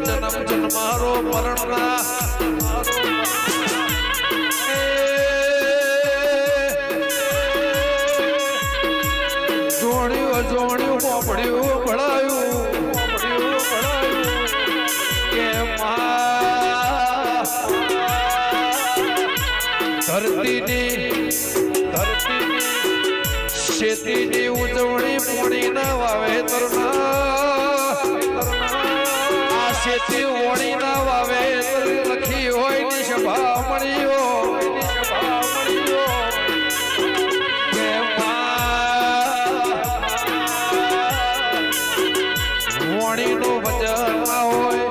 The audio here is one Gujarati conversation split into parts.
જન્મ જન્મારો મરણના. જોણ્યું જોણ્યું પોપડ્યું ભળાયું પોપડ્યું ભળાયું કે માં શેતીની ઉજવણી પોણીના વાવેતરના. આ શેતી ઓણીના વાવેતર લખી હોયની સભા મળી હોયની સભા મળી હોય. કે માં વણીનું વચન હોય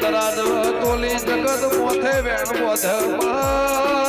તરાદ તોલી જગત મોથે વેણ બોધમાં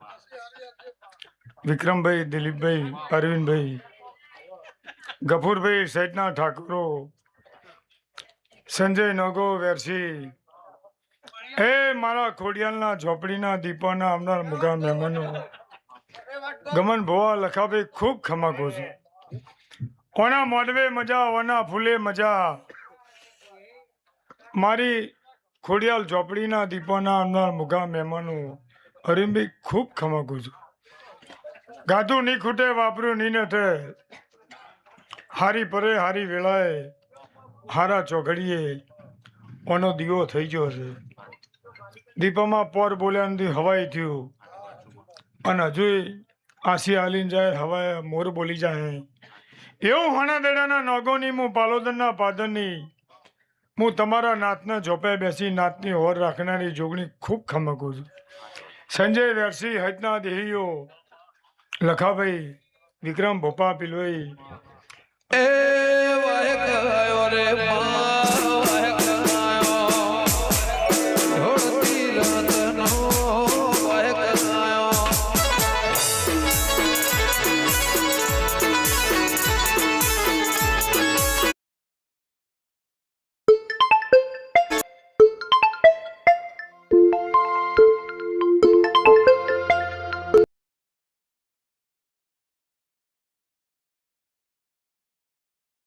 વિક્રમભાઈ, દિલીપભાઈ, અરવિંદભાઈ, ગફુરભાઈ સહિતના ઠાકોરો, સંજય નગો, વેરસી, એ મારા ખોડિયાલના ઝોપડીના દીપોના આવનાર મુગા મહેમાનો. ગમન ભોવા લખાભાઈ, ખૂબ ખમાકો છું. ઓના મોડવે મજા, ઓના ફૂલે મજા. મારી ખોડિયાલ ઝોપડીના દીપોના આવનાર મુગા મહેમાનો હરીમભાઈ ખૂબ ખમાકો છું. ગાધું ની ખૂટે વાપર્યું ની નઠે હારી પરે હારી વેળાએ હારા ચોઘડીએ ઓનો દીવો થઈ ગયો છે. દીપામાં પોર બોલ્યા નથી હવાઈ થયું. અને હજુ આસી હાલીને જાય હવાએ મોર બોલી જાય. એવું હાણા દેડાના નોગોની હું પાલોદરના પાદરની. હું તમારા નાતને જોપે બેસી નાતની હોર રાખનારી જોગણી ખૂબ ખમકું છું. સંજય વેરસી હજના દેહીઓ લખાભાઈ વિક્રમ ભોપા પિલવાઈ. એ